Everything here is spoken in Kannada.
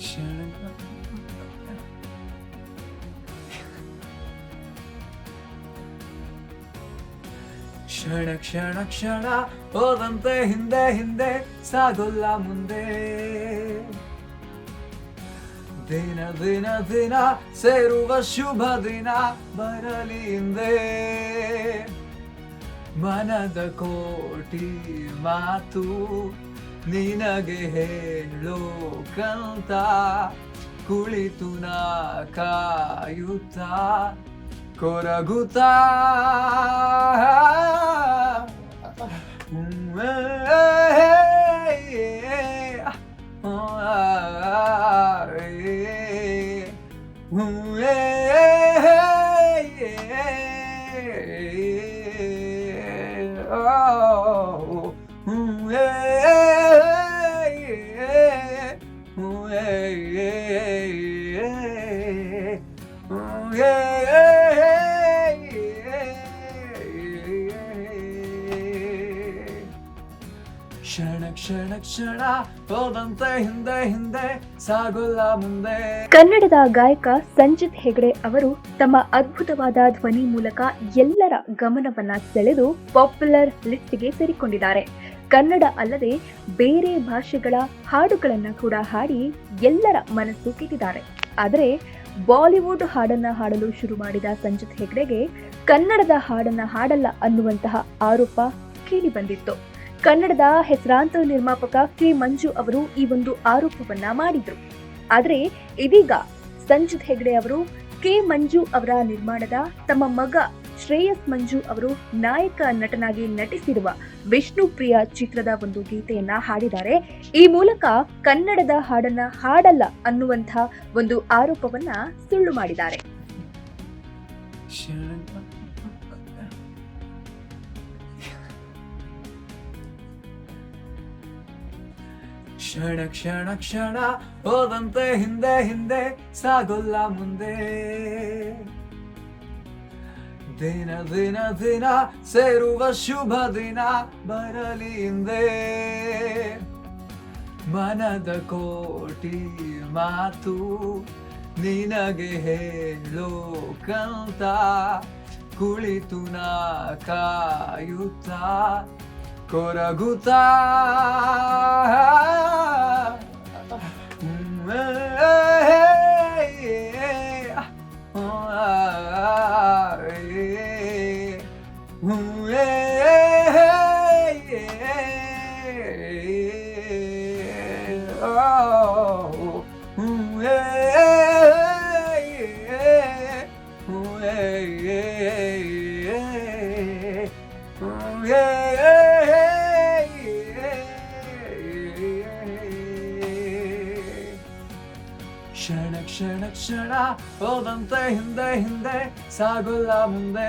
ಕ್ಷಣ ಕ್ಷಣ ಕ್ಷಣ, ಹೋದಂತೆ ಹಿಂದೆ ಹಿಂದೆ ಸಾಗೋಲ್ಲ ಮುಂದೆ. ದಿನ ದಿನ ದಿನ ಸೇರುವ ಶುಭ ದಿನ ಬರಲಿ ಹಿಂದೆ. ಮನದ ಕೋಟಿ ಮಾತು ನಿನಗೆ ಹೇಳೋಕಂತ ಕುಳಿತು ನಾ ಕೊರಗುತ್ತ. ಕೊರಗುತ್ತಾ ಕ್ಷಣ ಕ್ಷಣ ಕ್ಷಣ ಹೋದಂತೆ ಹಿಂದೆ ಹಿಂದೆ ಸಾಗುಲ್ಲ ಮುಂದೆ. ಕನ್ನಡದ ಗಾಯಕ ಸಂಜಿತ್ ಹೆಗಡೆ ಅವರು ತಮ್ಮ ಅದ್ಭುತವಾದ ಧ್ವನಿ ಮೂಲಕ ಎಲ್ಲರ ಗಮನವನ್ನ ಸೆಳೆದು ಪಾಪ್ಯುಲರ್ ಲಿಸ್ಟ್ಗೆ ಸೇರಿಕೊಂಡಿದ್ದಾರೆ. ಕನ್ನಡ ಅಲ್ಲದೆ ಬೇರೆ ಭಾಷೆಗಳ ಹಾಡುಗಳನ್ನ ಕೂಡ ಹಾಡಿ ಎಲ್ಲರ ಮನಸ್ಸು ಕೆಟ್ಟಿದ್ದಾರೆ. ಆದರೆ ಬಾಲಿವುಡ್ ಹಾಡನ್ನ ಹಾಡಲು ಶುರು ಮಾಡಿದ ಸಂಜಿತ್ ಹೆಗ್ಡೆಗೆ ಕನ್ನಡದ ಹಾಡನ್ನ ಹಾಡಲ್ಲ ಅನ್ನುವಂತಹ ಆರೋಪ ಕೇಳಿ ಬಂದಿತ್ತು. ಕನ್ನಡದ ಹೆಸರಾಂತ ನಿರ್ಮಾಪಕ ಕೆ ಮಂಜು ಅವರು ಈ ಒಂದು ಆರೋಪವನ್ನ ಮಾಡಿದ್ರು. ಆದರೆ ಇದೀಗ ಸಂಜಿತ್ ಹೆಗ್ಡೆ ಅವರು ಕೆ ಮಂಜು ಅವರ ನಿರ್ಮಾಣದ ತಮ್ಮ ಮಗ ಶ್ರೇಯಸ್ ಮಂಜು ಅವರು ನಾಯಕ ನಟನಾಗಿ ನಟಿಸಿರುವ ವಿಷ್ಣು ಪ್ರಿಯ ಚಿತ್ರದ ಒಂದು ಗೀತೆಯನ್ನ ಹಾಡಿದ್ದಾರೆ. ಈ ಮೂಲಕ ಕನ್ನಡದ ಹಾಡನ್ನ ಹಾಡಲ್ಲ ಅನ್ನುವಂಥ ಒಂದು ಆರೋಪವನ್ನ ಸುಳ್ಳು ಮಾಡಿದ್ದಾರೆ. ಕ್ಷಣ ಕ್ಷಣ ಕ್ಷಣ ಹೋದಂತೆ ಹಿಂದೆ ಹಿಂದೆ ಸಾಗೋಲ್ಲ ಮುಂದೆ. ದಿನ ದಿನ ದಿನ ಸೇರುವ ಶುಭ ದಿನ ಬರಲಿ ಹಿಂದೆ ಮನದ ಕೋಟಿ ಮಾತು ನಿನಗೆ ಹೇಳೋಕಂತ ಕುಳಿತು ನಾ ಕಾಯುತ್ತಾ ಕ್ಷಣ ಕ್ಷಣ ಕ್ಷಣ ಹೋದಂತೆ ಹಿಂದೆ ಹಿಂದೆ ಸಾಗೋಲ್ಲ ಮುಂದೆ